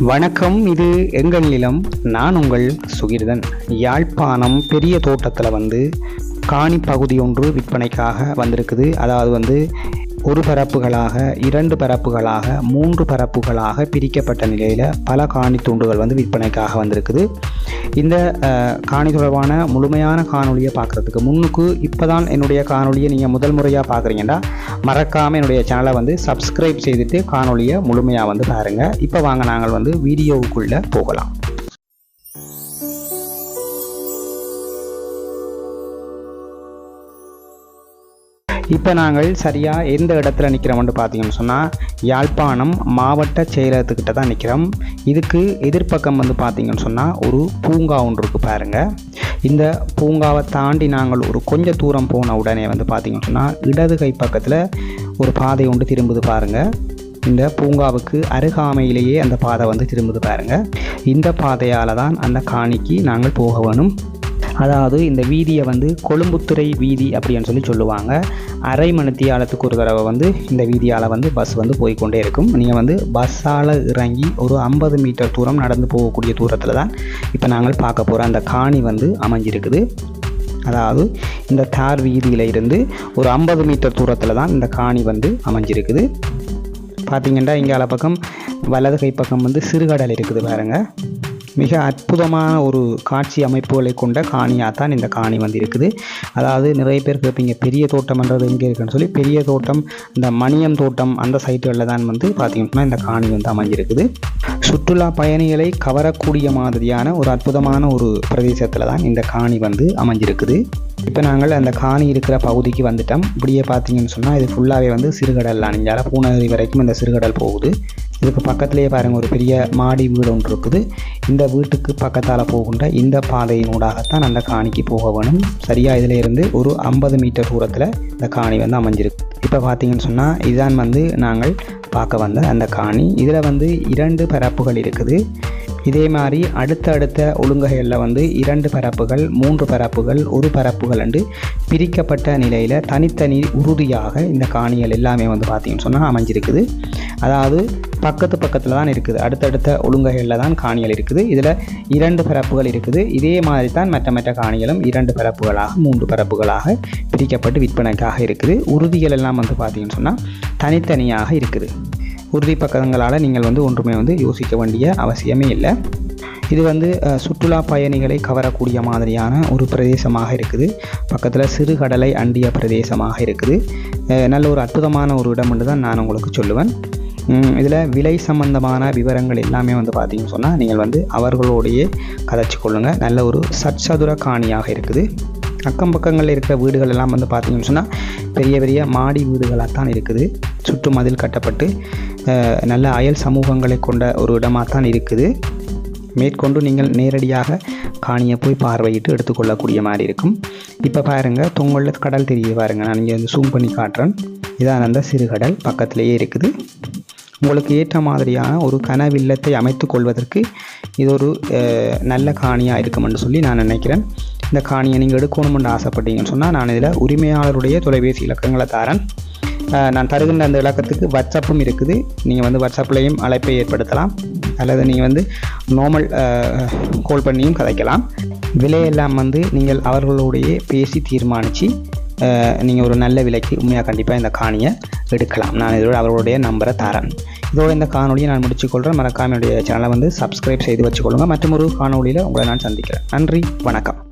வணக்கம் இது எங்கள் நிலம். நான் உங்கள் சுகிர்தன். யாழ்ப்பாணம் பெரிய தோட்டத்தில் வந்து காணி பகுதி ஒன்று விற்பனைக்காக வந்திருக்குது. அதாவது வந்து ஒரு பரப்புகளாக இரண்டு பரப்புகளாக மூன்று பரப்புகளாக பிரிக்கப்பட்ட நிலையில் பல காணி துண்டுகள் வந்து விற்பனைக்காக வந்திருக்குது. இந்த காணி தொடர்பான முழுமையான காணொலியை பார்க்குறதுக்கு முன்னுக்கு இப்போ தான் என்னுடைய காணொலியை நீங்கள் முதல் முறையாக பார்க்குறீங்கன்னா மறக்காமல் என்னுடைய சேனலை வந்து சப்ஸ்கிரைப் செய்துட்டு காணொலியை முழுமையாக வந்து பாருங்கள் இப்போ வாங்க நாங்கள் வந்து வீடியோவுக்குள்ளே போகலாம். இப்போ நாங்கள் சரியாக எந்த இடத்துல நிற்கிறோம்னு பார்த்தீங்கன்னு சொன்னால் யாழ்ப்பாணம் மாவட்ட செயலகத்துக்கிட்ட தான் நிற்கிறோம் இதுக்கு எதிர்ப்பக்கம் வந்து பார்த்தீங்கன்னு சொன்னால் ஒரு பூங்கா ஒன்று இருக்குது பாருங்கள் இந்த பூங்காவை தாண்டி நாங்கள் ஒரு கொஞ்சம் தூரம் போன உடனே வந்து பார்த்தீங்கன்னு சொன்னால் இடது கை பக்கத்தில் ஒரு பாதை ஒன்று திரும்புது பாருங்கள் இந்த பூங்காவுக்கு அருகாமையிலேயே அந்த பாதை வந்து திரும்புது பாருங்கள் இந்த பாதையால் தான் அந்த காணிக்கு நாங்கள் போக வேணும். அதாவது இந்த வீதியை வந்து கொழும்புத்துறை வீதி அப்படின்னு சொல்லி சொல்லுவாங்க. அரை மணித்தியாலத்துக்கு ஒரு தடவை வந்து இந்த வீதியால் வந்து பஸ் வந்து போய்க்கொண்டே இருக்கும். நீங்கள் வந்து பஸ்ஸால் இறங்கி ஒரு ஐம்பது மீட்டர் தூரம் நடந்து போகக்கூடிய தூரத்தில் தான் இப்போ நாங்கள் பார்க்க போகிற அந்த காணி வந்து அமைஞ்சிருக்குது. அதாவது இந்த தார் வீதியில் இருந்து ஒரு ஐம்பது மீட்டர் தூரத்தில் தான் இந்த காணி வந்து அமைஞ்சிருக்குது. பார்த்தீங்கன்னா இங்கே பக்கம் வலது கை பக்கம் வந்து சிறுகடல் இருக்குது பாருங்கள் மிக அற்புதமான ஒரு காட்சி அமைப்புகளை கொண்ட காணியாக தான் இந்த காணி வந்து இருக்குது அதாவது நிறைய பேர் கேட்பீங்க பெரிய தோட்டம்ன்றது எங்கே இருக்குன்னு? சொல்லி பெரிய தோட்டம் இந்த மணியம் தோட்டம் அந்த சைட்டுகளில் தான் வந்து பார்த்தீங்கன்னா இந்த காணி வந்து அமைஞ்சிருக்குது. சுற்றுலா பயணிகளை கவரக்கூடிய மாதிரியான ஒரு அற்புதமான ஒரு பிரதேசத்தில் தான் இந்த காணி வந்து அமைஞ்சிருக்குது. இப்போ நாங்கள் அந்த காணி இருக்கிற பகுதிக்கு வந்துட்டோம். இப்படியே பார்த்தீங்கன்னு சொன்னால் இது ஃபுல்லாகவே வந்து சிறுகடல் அணிஞ்சால பூநகரி வரைக்கும் இந்த சிறுகடல் போகுது. இதுக்கு பக்கத்துலேயே பாருங்கள் ஒரு பெரிய மாடி வீடு ஒன்று இருக்குது. இந்த வீட்டுக்கு பக்கத்தால் போகின்ற இந்த பாதையினூடாகத்தான் அந்த காணிக்கு போக வேணும். சரியாக இதில் இருந்து ஒரு ஐம்பது மீட்டர் தூரத்தில் இந்த காணி வந்து அமைஞ்சிருக்கு. இப்போ பார்த்தீங்கன்னு சொன்னால் இதுதான் வந்து நாங்கள் பார்க்க வந்த அந்த காணி. இதில் வந்து இரண்டு பரப்புகள் இருக்குது. இதே மாதிரி அடுத்த அடுத்த ஒழுங்குகளில் வந்து இரண்டு பரப்புகள் மூன்று பரப்புகள் ஒரு பரப்புகள் என்று பிரிக்கப்பட்ட நிலையில் தனித்தனி உறுதியாக இந்த காணிகள் எல்லாமே வந்து பார்த்திங்கன்னு சொன்னால் அமைஞ்சிருக்குது. அதாவது பக்கத்து பக்கத்தில் தான் இருக்குது. அடுத்தடுத்த ஒழுங்குகளில் தான் காணிகள் இருக்குது. இதில் இரண்டு பரப்புகள் இருக்குது. இதே மாதிரி தான் மற்ற மற்ற காணிகளும் இரண்டு பரப்புகளாக மூன்று பரப்புகளாக பிரிக்கப்பட்டு விற்பனைக்காக இருக்குது. உறுதிகள் எல்லாம் வந்து பார்த்திங்கன்னு சொன்னால் தனித்தனியாக இருக்குது. உறுதி பக்கங்களால் நீங்கள் வந்து ஒன்றுமே வந்து யோசிக்க வேண்டிய அவசியமே இல்லை. இது வந்து சுற்றுலா பயணிகளை கவரக்கூடிய மாதிரியான ஒரு பிரதேசமாக இருக்குது. பக்கத்தில் சிறுகடலை அண்டிய பிரதேசமாக இருக்குது. நல்ல ஒரு அற்புதமான ஒரு இடம் என்று தான் நான் உங்களுக்கு சொல்லுவேன். இதில் விலை சம்பந்தமான விவரங்கள் எல்லாமே வந்து பார்த்தீங்கன்னு சொன்னால் நீங்கள் வந்து அவர்களோடையே கதைச்சி கொள்ளுங்கள் நல்ல ஒரு சற்சதுர காணியாக இருக்குது. அக்கம் பக்கங்களில் இருக்கிற வீடுகள் எல்லாம் வந்து பார்த்தீங்கன்னு சொன்னால் பெரிய பெரிய மாடி வீடுகளாக தான் இருக்குது. சுற்று மதில் கட்டப்பட்டு நல்ல அயல் சமூகங்களை கொண்ட ஒரு இடமாக தான் இருக்குது. மேற்கொண்டு நீங்கள் நேரடியாக காணியை போய் பார்வையிட்டு எடுத்துக்கொள்ளக்கூடிய மாதிரி இருக்கும். இப்போ பாருங்கள் தொங்கலில் கடல் தெரியுது பாருங்கள் நான் இங்கே வந்து சூம் பண்ணி காட்டுறேன். இதான் அந்த சிறுகடல் பக்கத்திலேயே இருக்குது. உங்களுக்கு ஏற்ற மாதிரியான ஒரு கனவில்லத்தை அமைத்து கொள்வதற்கு இது ஒரு நல்ல காணியாக இருக்குமென்று சொல்லி நான் நினைக்கிறேன். இந்த காணியை நீங்கள் எடுக்கணும்னு ஆசைப்பட்டீங்கன்னு சொன்னால் நான் இதில் உரிமையாளருடைய தொலைபேசி இலக்கங்களை தரேன். நான் தருகின்ற அந்த இலக்கத்துக்கு வாட்ஸ்அப்பும் இருக்குது. நீங்கள் வந்து வாட்ஸ்அப்லேயும் அழைப்பை ஏற்படுத்தலாம். அல்லது நீங்கள் வந்து நார்மல் கால் பண்ணியும் கதைக்கலாம். விலையெல்லாம் வந்து நீங்கள் அவர்களோடையே பேசி தீர்மானித்து நீங்கள் ஒரு நல்ல விலைக்கு உண்மையாக கண்டிப்பாக இந்த காணியை எடுக்கலாம். நான் இதோட அவர்களுடைய நம்பரை தரேன். இதோட இந்த காணொலியை நான் முடிச்சுக்கொள்கிறேன் மறக்காம என்னுடைய சேனலை வந்து சப்ஸ்கிரைப் செய்து வச்சுக்கொள்ளுங்கள் மற்றும் ஒரு காணொலியில் உங்களை நான் சந்திக்கிறேன். நன்றி. வணக்கம்.